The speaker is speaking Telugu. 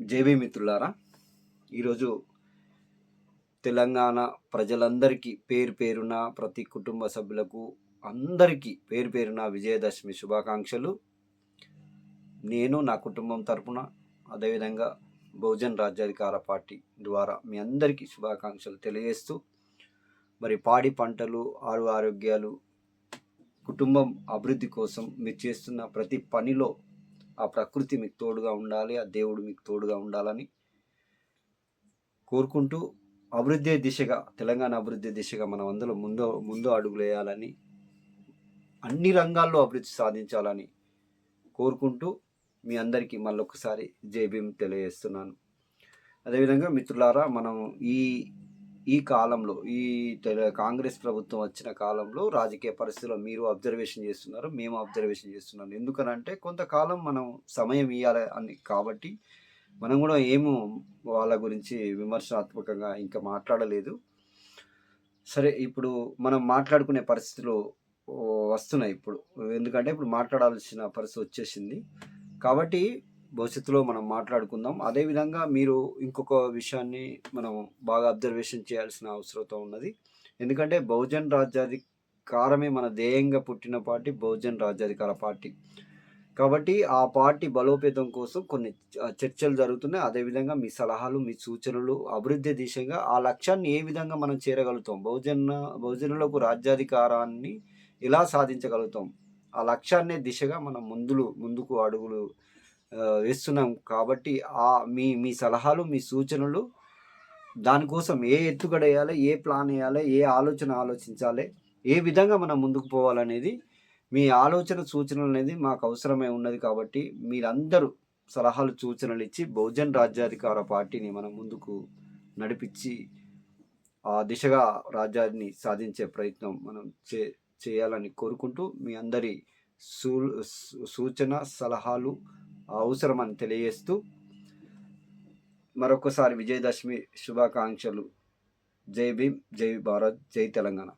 జేబీ మిత్రులారా ఈరోజు తెలంగాణ ప్రజలందరికీ పేరు పేరున ప్రతి కుటుంబ సభ్యులకు అందరికీ పేరు పేరున విజయదశమి శుభాకాంక్షలు. నేను నా కుటుంబం తరపున అదేవిధంగా బహుజన్ రాజ్యాధికార పార్టీ ద్వారా మీ అందరికీ శుభాకాంక్షలు తెలియజేస్తూ మరి పాడి పంటలు ఆరు ఆరోగ్యాలు కుటుంబం అభివృద్ధి కోసం మీరు చేస్తున్న ప్రతి పనిలో ఆ ప్రకృతి మీకు తోడుగా ఉండాలి ఆ దేవుడు మీకు తోడుగా ఉండాలని కోరుకుంటూ అభివృద్ధి దిశగా తెలంగాణ అభివృద్ధి దిశగా మనం అందులో ముందు ముందు అడుగులేయాలని అన్ని రంగాల్లో అభివృద్ధి సాధించాలని కోరుకుంటూ మీ అందరికీ మళ్ళొకసారి జై తెలియజేస్తున్నాను. అదేవిధంగా మిత్రులారా మనం ఈ ఈ కాలంలో ఈ కాంగ్రెస్ ప్రభుత్వం వచ్చిన కాలంలో రాజకీయ పరిస్థితుల్లో మీరు అబ్జర్వేషన్ చేస్తున్నారు మేము అబ్జర్వేషన్ చేస్తున్నాం. ఎందుకనంటే కొంతకాలం మనం సమయం ఇవ్వాలి అని కాబట్టి మనం కూడా ఏమో వాళ్ళ గురించి విమర్శనాత్మకంగా ఇంకా మాట్లాడలేదు. సరే ఇప్పుడు మనం మాట్లాడుకునే పరిస్థితులు వస్తున్నాయి ఇప్పుడు. ఎందుకంటే ఇప్పుడు మాట్లాడాల్సిన పరిస్థితి వచ్చేసింది. కాబట్టి భవిష్యత్తులో మనం మాట్లాడుకుందాం. అదేవిధంగా మీరు ఇంకొక విషయాన్ని మనం బాగా అబ్జర్వేషన్ చేయాల్సిన అవసరం ఉన్నది. ఎందుకంటే బహుజన్ రాజ్యాధికారమే మన ధ్యేయంగా పుట్టిన పార్టీ బహుజన్ రాజ్యాధికార పార్టీ. కాబట్టి ఆ పార్టీ బలోపేతం కోసం కొన్ని చర్చలు జరుగుతున్నాయి. అదేవిధంగా మీ సలహాలు మీ సూచనలు అభివృద్ధి దిశగా ఆ లక్ష్యాన్ని ఏ విధంగా మనం చేరగలుగుతాం? బహుజన బహుజనులకు రాజ్యాధికారాన్ని ఎలా సాధించగలుగుతాం? ఆ లక్ష్యాన్ని దిశగా మనం ముందులు ముందుకు అడుగులు వేస్తున్నాం కాబట్టి ఆ మీ మీ సలహాలు మీ సూచనలు దానికోసం ఏ ఎత్తుగడ వేయాలి ఏ ప్లాన్ వేయాలి ఏ ఆలోచన ఆలోచించాలి ఏ విధంగా మనం ముందుకు పోవాలనేది మీ ఆలోచన సూచనలు అనేది మాకు అవసరమై ఉన్నది కాబట్టి మీరందరూ సలహాలు సూచనలు ఇచ్చి బహుజన్ రాజ్యాధికార పార్టీని మనం ముందుకు నడిపించి ఆ దిశగా రాజ్యాన్ని సాధించే ప్రయత్నం మనం చే చేయాలని కోరుకుంటూ మీ అందరి సూ సూచన సలహాలు అవసరమని తెలియజేస్తూ మరొకసారి విజయదశమి శుభాకాంక్షలు. జై భీమ్ జై భారత్ జై తెలంగాణ.